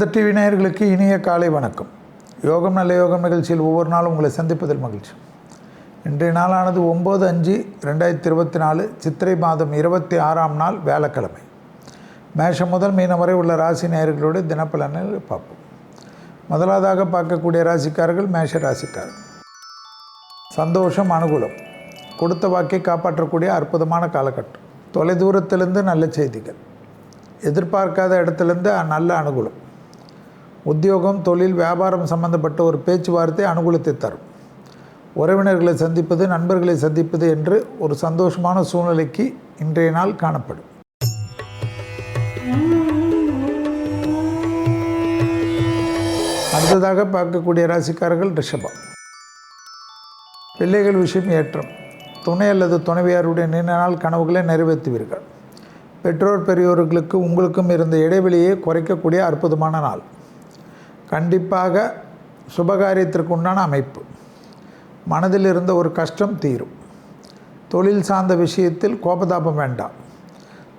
அந்த டிவி நேயர்களுக்கு இனிய காலை வணக்கம். யோகம் நல்ல யோகம் நிகழ்ச்சியில் ஒவ்வொரு நாளும் உங்களை சந்திப்பதில் மகிழ்ச்சி. இன்றைய நாளானது ஒம்பது அஞ்சு ரெண்டாயிரத்தி இருபத்தி நாலு சித்திரை மாதம் இருபத்தி ஆறாம் நாள் வியாழக்கிழமை. மேஷம் முதல் மீனம் வரை உள்ள ராசி நேயர்களோடு தினப்பலனில் பார்ப்போம். முதலாவதாக பார்க்கக்கூடிய ராசிக்காரர்கள் மேஷ ராசிக்காரர்கள். சந்தோஷம் அனுகூலம். கொடுத்த வாக்கை காப்பாற்றக்கூடிய அற்புதமான காலகட்டம். தொலைதூரத்திலிருந்து நல்ல செய்திகள். எதிர்பார்க்காத இடத்துலேருந்து நல்ல அனுகூலம். உத்தியோகம் தொழில் வியாபாரம் சம்பந்தப்பட்ட ஒரு பேச்சுவார்த்தை அனுகூலத்தை தரும் உறவினர்களை சந்திப்பது நண்பர்களை சந்திப்பது என்று ஒரு சந்தோஷமான சூழ்நிலைக்கு இன்றைய நாள் காணப்படும். அடுத்ததாக பார்க்கக்கூடிய ராசிக்காரர்கள் ரிஷபம். பிள்ளைகள் விஷயம் ஏற்றம். துணை அல்லது துணைவியாருடைய நீண்ட நாள் கனவுகளை நிறைவேற்றுவீர்கள். பெற்றோர் பெரியோர்களுக்கு உங்களுக்கும் இருந்த இடைவெளியை குறைக்கக்கூடிய அற்புதமான நாள். கண்டிப்பாக சுபகாரியத்திற்கு உண்டான அமைப்பு. மனதில் இருந்த ஒரு கஷ்டம் தீரும். தொழில் சார்ந்த விஷயத்தில் கோபதாபம் வேண்டாம்.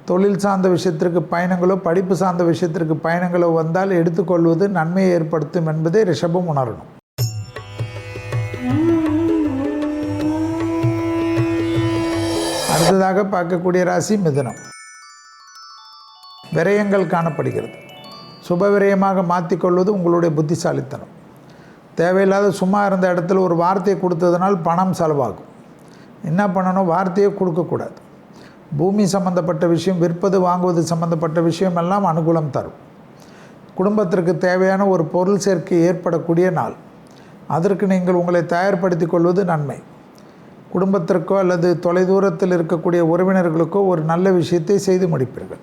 தொழில் சார்ந்த விஷயத்திற்கு பயணங்களோ படிப்பு சார்ந்த விஷயத்திற்கு பயணங்களோ வந்தால் எடுத்துக்கொள்வது நன்மையை ஏற்படுத்தும் என்பதை ரிஷபம் உணரணும். அடுத்ததாக பார்க்கக்கூடிய ராசி மிதுனம். விரயங்கள் காணப்படுகிறது. சுப விரயமாக மாற்றிக்கொள்வது உங்களுடைய புத்திசாலித்தனம். தேவையில்லாத சும்மா இருந்த இடத்துல ஒரு வார்த்தையை கொடுத்ததுனால் பணம் செலவாகும். என்ன பண்ணணும்? வார்த்தையை கொடுக்கக்கூடாது. பூமி சம்பந்தப்பட்ட விஷயம் விற்பது வாங்குவது சம்பந்தப்பட்ட விஷயம் எல்லாம் அனுகூலம் தரும். குடும்பத்திற்கு தேவையான ஒரு பொருள் சேர்க்கை ஏற்படக்கூடிய நாள். அதற்கு நீங்கள் உங்களை தயார்படுத்தி கொள்வது நன்மை. குடும்பத்திற்கோ அல்லது தொலைதூரத்தில் இருக்கக்கூடிய உறவினர்களுக்கோ ஒரு நல்ல விஷயத்தை செய்து முடிப்பீர்கள்.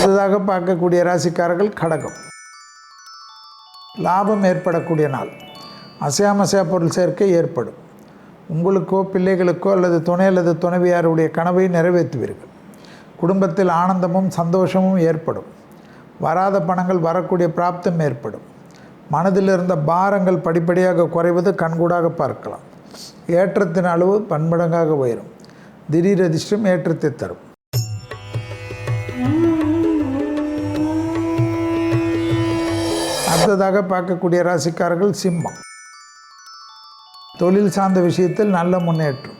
அடுத்ததாக பார்க்கக்கூடிய ராசிக்காரர்கள் கடகம். லாபம் ஏற்படக்கூடிய நாள். அசையாமசையா பொருள் சேர்க்கை ஏற்படும். உங்களுக்கோ பிள்ளைகளுக்கோ அல்லது துணை அல்லது துணைவியாருடைய கனவை நிறைவேற்றுவீர்கள். குடும்பத்தில் ஆனந்தமும் சந்தோஷமும் ஏற்படும். வராத பணங்கள் வரக்கூடிய பிராப்தம் ஏற்படும். மனதில் இருந்த பாரங்கள் படிப்படியாக குறைவது கண்கூடாக பார்க்கலாம். ஏற்றத்தின் அளவு பன்மடங்காக உயரும். திடீர் அதிர்ஷ்டம் ஏற்றத்தை தரும். அடுத்ததாக பார்க்கக்கூடிய ராசிக்காரர்கள் சிம்மம். தொழில் சார்ந்த விஷயத்தில் நல்ல முன்னேற்றம்.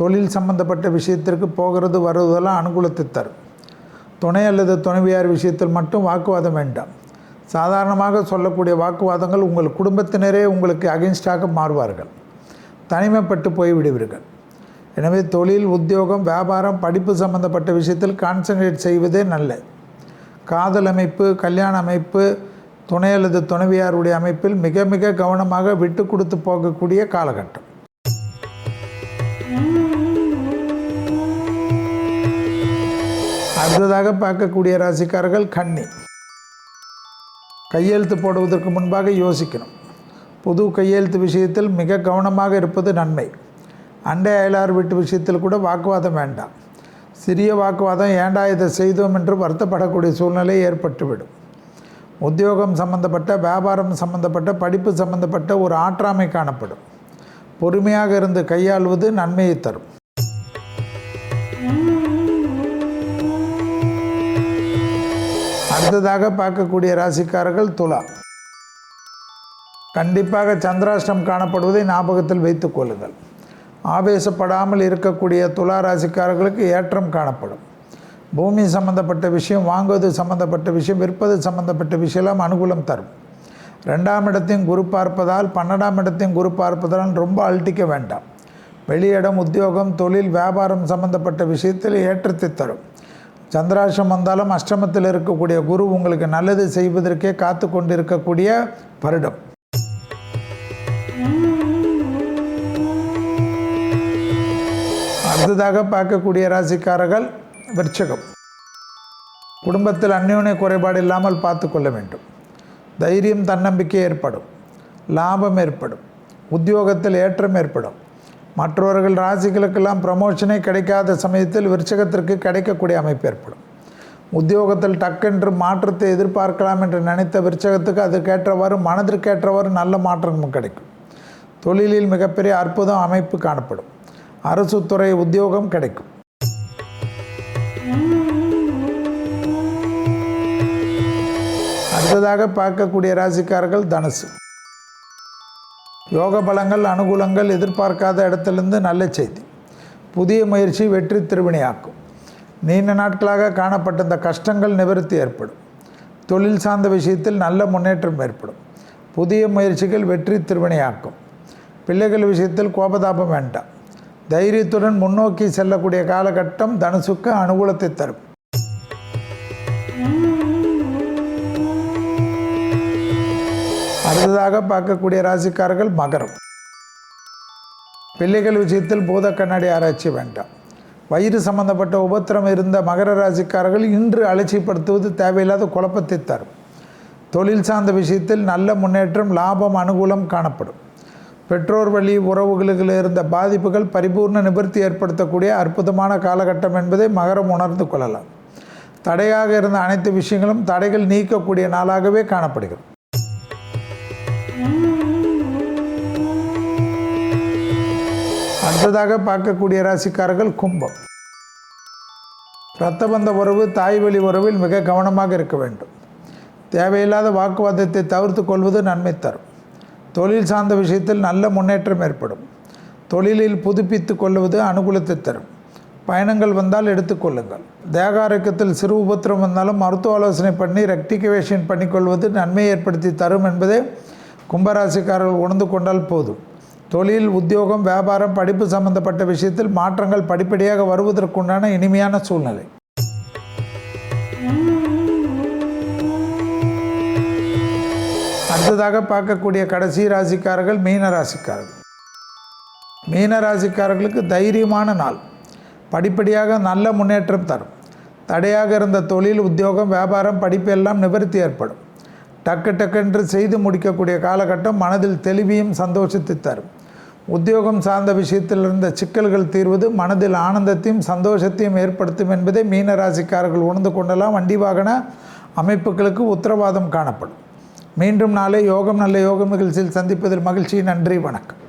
தொழில் சம்பந்தப்பட்ட விஷயத்திற்கு போகிறது வருவதெல்லாம் அனுகூலத்தை தரும். துணை அல்லது துணைவியார் விஷயத்தில் மட்டும் வாக்குவாதம் வேண்டாம். சாதாரணமாக சொல்லக்கூடிய வாக்குவாதங்கள் உங்கள் குடும்பத்தினரே உங்களுக்கு அகென்ஸ்டாக மாறுவார்கள். தனிமைப்பட்டு போய்விடுவீர்கள் எனவே தொழில் உத்தியோகம் வியாபாரம் படிப்பு சம்பந்தப்பட்ட விஷயத்தில் கான்சன்ட்ரேட் செய்வதே நல்ல காதல் அமைப்பு கல்யாண அமைப்பு துணை அல்லது துணைவியாருடைய அமைப்பில் மிக மிக கவனமாக விட்டு கொடுத்து போகக்கூடிய காலகட்டம். அடுத்ததாக பார்க்கக்கூடிய ராசிக்காரர்கள் கன்னி. கையெழுத்து போடுவதற்கு முன்பாக யோசிக்கணும். புது கையெழுத்து விஷயத்தில் மிக கவனமாக இருப்பது நன்மை. அண்டை அயலார் வீட்டு விஷயத்தில் கூட வாக்குவாதம் வேண்டாம். சிறிய வாக்குவாதம் ஏண்டா இதை செய்தோம் என்று வருத்தப்படக்கூடிய சூழ்நிலை ஏற்பட்டுவிடும். உத்தியோகம் சம்பந்தப்பட்ட வியாபாரம் சம்பந்தப்பட்ட படிப்பு சம்பந்தப்பட்ட ஒரு ஆற்றாமை காணப்படும். பொறுமையாக இருந்து கையாள்வது நன்மையை தரும். அடுத்ததாக பார்க்கக்கூடிய ராசிக்காரர்கள் துலா. கண்டிப்பாக சந்திராஷ்டம் காணப்படுவதை ஞாபகத்தில் வைத்துக் கொள்ளுங்கள். ஆவேசப்படாமல் இருக்கக்கூடிய துலா ராசிக்காரர்களுக்கு ஏற்றம் காணப்படும். பூமி சம்மந்தப்பட்ட விஷயம் வாங்குவது சம்மந்தப்பட்ட விஷயம் விற்பது சம்மந்தப்பட்ட விஷயம்லாம் அனுகூலம் தரும். ரெண்டாம் இடத்தையும் குரு பார்ப்பதால் பன்னெண்டாம் இடத்தையும் குரு பார்ப்பதால் ரொம்ப அழட்டிக்க வேண்டாம். வெளியிடம் உத்தியோகம் தொழில் வியாபாரம் சம்பந்தப்பட்ட விஷயத்தில் ஏற்றத்தை தரும். சந்திராஷ்டம் வந்தாலும் அஷ்டமத்தில் இருக்கக்கூடிய குரு உங்களுக்கு நல்லது செய்வதற்கே காத்து கொண்டிருக்கக்கூடிய வருடம். அடுத்ததாக பார்க்கக்கூடிய ராசிக்காரர்கள் விருச்சகம். குடும்பத்தில் அந்யோன்ய குறைபாடு இல்லாமல் பார்த்து கொள்ள வேண்டும். தைரியம் தன்னம்பிக்கை ஏற்படும். லாபம் ஏற்படும். உத்தியோகத்தில் ஏற்றம் ஏற்படும். மற்றவர்கள் ராசிகளுக்கெல்லாம் ப்ரமோஷனே கிடைக்காத சமயத்தில் விருச்சகத்திற்கு கிடைக்கக்கூடிய அமைப்பு ஏற்படும். உத்தியோகத்தில் டக்கென்று மாற்றத்தை எதிர்பார்க்கலாம் என்று நினைத்த விருச்சகத்துக்கு அதற்கேற்றவாறு மனதிற்கேற்றவாறு நல்ல மாற்றமும் கிடைக்கும். தொழிலில் மிகப்பெரிய அற்புதம் அமைப்பு காணப்படும். அரசு துறை உத்தியோகம் கிடைக்கும். அடுத்ததாக பார்க்கக்கூடிய ராசிக்காரர்கள் தனுசு. யோக பலங்கள் அனுகூலங்கள் எதிர்பார்க்காத இடத்துலேருந்து நல்ல செய்தி. புதிய முயற்சி வெற்றி திருவினையாக்கும் நீண்ட நாட்களாக காணப்பட்ட இந்த கஷ்டங்கள் நிவர்த்தி ஏற்படும். தொழில் சார்ந்த விஷயத்தில் நல்ல முன்னேற்றம் ஏற்படும். புதிய முயற்சிகள் வெற்றி திருவினையாக்கும் பிள்ளைகள் விஷயத்தில் கோபதாபம் வேண்டாம். தைரியத்துடன் முன்னோக்கி செல்லக்கூடிய காலகட்டம் தனுசுக்கு அனுகூலத்தை தரும். அடுத்ததாக பார்க்கக்கூடிய ராசிக்காரர்கள் மகரம். பிள்ளைகள் விஷயத்தில் பூத கண்ணாடி ஆராய்ச்சி வேண்டாம். வயிறு சம்பந்தப்பட்ட உபத்திரம் இருந்த மகர ராசிக்காரர்கள் இன்று அலட்சியப்படுத்துவது தேவையில்லாத குழப்பத்தை தரும். தொழில் சார்ந்த விஷயத்தில் நல்ல முன்னேற்றம் லாபம் அனுகூலம் காணப்படும். பெற்றோர் வழி உறவுகளில் இருந்த பாதிப்புகள் பரிபூர்ண நிவர்த்தி ஏற்படுத்தக்கூடிய அற்புதமான காலகட்டம் என்பதை மகரம் உணர்ந்து கொள்ளலாம். தடையாக இருந்த அனைத்து விஷயங்களும் தடைகள் நீக்கக்கூடிய நாளாகவே காணப்படுகிறது. அடுத்ததாக பார்க்கக்கூடிய ராசிக்காரர்கள் கும்பம். இரத்தபந்த உறவு தாய் வழி உறவில் மிக கவனமாக இருக்க வேண்டும். தேவையில்லாத வாக்குவாதத்தை தவிர்த்து கொள்வது நன்மை தரும். தொழில் சார்ந்த விஷயத்தில் நல்ல முன்னேற்றம் ஏற்படும். தொழிலில் புதுப்பித்து கொள்வது அனுகூலத்தை தரும். பயணங்கள் வந்தால் எடுத்துக்கொள்ளுங்கள் தேக ஆரோக்கியத்தில் சிறு உபத்திரம் வந்தாலும் மருத்துவ ஆலோசனை பண்ணி ரெக்டிகவேஷன் பண்ணிக்கொள்வது நன்மை ஏற்படுத்தி தரும் என்பதே கும்பராசிக்காரர்கள் உணர்ந்து கொண்டால் போதும். தொழில் உத்தியோகம் வியாபாரம் படிப்பு சம்பந்தப்பட்ட விஷயத்தில் மாற்றங்கள் படிப்படியாக வருவதற்குண்டான இனிமையான சூழ்நிலை. அடுத்ததாக பார்க்கக்கூடிய கடைசி ராசிக்காரர்கள் மீன ராசிக்காரர்கள். மீன ராசிக்காரர்களுக்கு தைரியமான நாள். படிப்படியாக நல்ல முன்னேற்றம் தரும். தடையாக இருந்த தொழில் உத்தியோகம் வியாபாரம் படிப்பு எல்லாம் நிவர்த்தி ஏற்படும். டக்கு டக்குன்று செய்து முடிக்கக்கூடிய காலகட்டம் மனதில் தெளிவையும் சந்தோஷத்தை தரும். உத்தியோகம் சார்ந்த விஷயத்தில் இருந்த சிக்கல்கள் தீர்வது மனதில் ஆனந்தத்தையும் சந்தோஷத்தையும் ஏற்படுத்தும் என்பதை மீனராசிக்காரர்கள் உணர்ந்து கொண்டெல்லாம் வண்டி வாகன அமைப்புகளுக்கு உத்தரவாதம் காணப்படும். மீண்டும் நாளை யோகம் நல்ல யோகம் நிகழ்ச்சியில் சந்திப்பதில் மகிழ்ச்சி. நன்றி வணக்கம்.